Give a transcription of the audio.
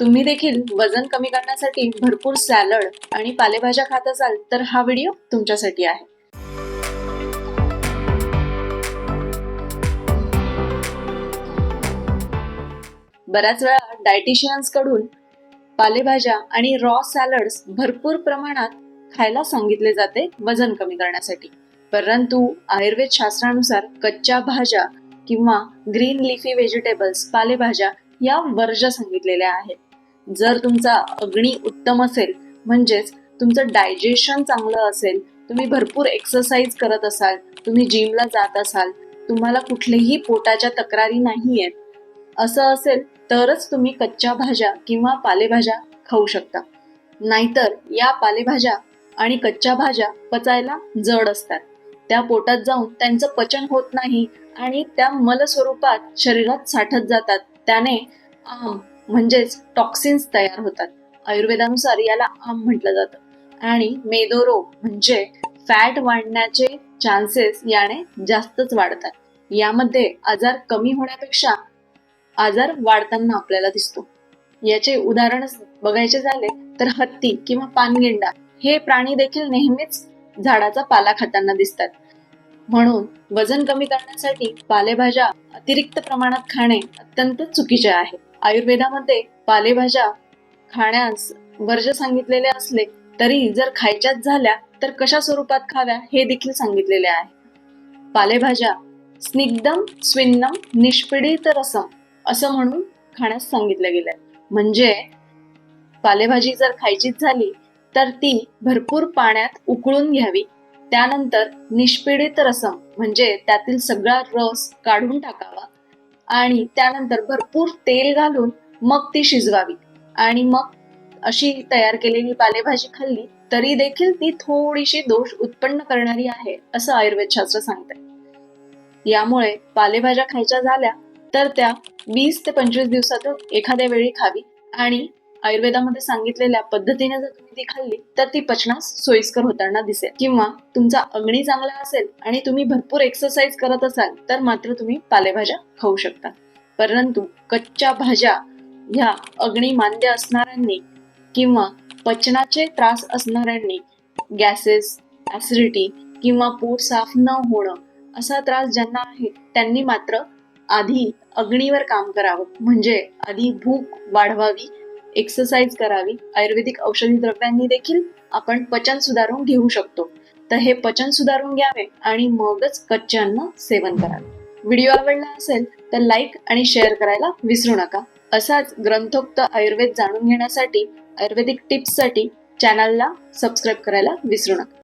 तुम्ही देखील वजन कमी करण्यासाठी भरपूर सॅलड आणि पालेभाज्या खात असाल तर हा व्हिडिओ तुमच्यासाठी आहे. बऱ्याच वेळा डायटिशियन्सकडून पालेभाज्या आणि रॉ सॅलड्स भरपूर प्रमाणात खायला सांगितले जाते वजन कमी करण्यासाठी. परंतु आयुर्वेद शास्त्रानुसार कच्च्या भाज्या किंवा ग्रीन लिफी व्हेजिटेबल्स पालेभाज्या या वर्ज सांगितलेल्या आहेत. जर तुमचा अग्नी उत्तम असेल म्हणजेच तुमचं डायजेशन चांगलं असेल तुम्ही भरपूर एक्सरसाइज करत असाल तुम्ही जिमला जात असाल तुम्हाला कुठलेही पोटाच्या तक्रारी नाही आहेत असं असेल तरच तुम्ही कच्च्या भाज्या किंवा पालेभाज्या खाऊ शकता. नाहीतर या पालेभाज्या आणि कच्च्या भाज्या पचायला जड असतात. त्या पोटात जाऊन त्यांचं पचन होत नाही आणि त्या मल स्वरूपात शरीरात साठत जातात. त्याने आम म्हणजेच टॉक्सिन्स तयार होतात. आयुर्वेदानुसार याला आम म्हटलं जातं. आणि मेदोरोग म्हणजे फॅट वाढण्याचे चान्सेस याने जास्तच वाढतात. यामध्ये आजार कमी होण्यापेक्षा आजार वाढताना आपल्याला दिसतो. याचे उदाहरण बघायचे झाले तर हत्ती किंवा पानगेंडा हे प्राणी देखील नेहमीच झाडाचा पाला खाताना दिसतात. म्हणून वजन कमी करण्यासाठी पालेभाज्या अतिरिक्त प्रमाणात खाणे अत्यंत चुकीचे आहे. आयुर्वेदामध्ये पालेभाज्या खाण्यास वर्ज सांगितलेले असले तरी जर खायच्याच झाल्या तर कशा स्वरूपात खाव्या हे देखील सांगितलेले आहे. पालेभाज्या स्निग्धम स्विन्नम निष्पीडित रसम असं म्हणून खाण्यास सांगितलं गेलंय म्हणजे पालेभाजी जर खायचीच झाली तर ती भरपूर पाण्यात उकळून घ्यावी. त्यानंतर निष्पीडित रसम म्हणजे त्यातील सगळा रस काढून टाकावा. आणि त्यानंतर भरपूर तेल घालून मग ती शिजवावी. आणि मग अशी तयार केलेली पालेभाजी खाल्ली तरी देखील ती थोडीशी दोष उत्पन्न करणारी आहे असं आयुर्वेद शास्त्र सांगते यामुळे पालेभाज्या खायच्या झाल्या तर त्या वीस ते पंचवीस दिवसातून एखाद्या वेळी खावी आणि आयुर्वेदामध्ये सांगितलेल्या पद्धतीने जर तुम्ही ती खाल्ली तर ती पचनास सोयीस्कर होताना दिसेल. किंवा तुमचा अग्नी चांगला असेल आणि तुम्ही भरपूर एक्सरसाइज करत असाल तर मात्र तुम्ही पालेभाज्या खाऊ शकता. परंतु कच्च्या भाज्या ह्या अग्नी मांद्य असणाऱ्यांनी किंवा पचनाचे त्रास असणाऱ्यांनी गॅसेस ऍसिडिटी किंवा पोट साफ न होणं असा त्रास ज्यांना आहे त्यांनी मात्र आधी अग्नीवर काम करावं. म्हणजे आधी भूक वाढवावी एक्सरसाइज करावी. आयुर्वेदिक औषधी द्रव्यांनी देखील आपण पचन सुधारून घेऊ शकतो. तर हे पचन सुधारून घ्यावे आणि मगच कच्चे अन्न सेवन करावे. व्हिडिओ आवडला असेल तर लाईक आणि शेअर करायला विसरू नका. असाच ग्रंथोक्त आयुर्वेद जाणून घेण्यासाठी आयुर्वेदिक टिप्ससाठी चॅनलला सबस्क्राईब करायला विसरू नका.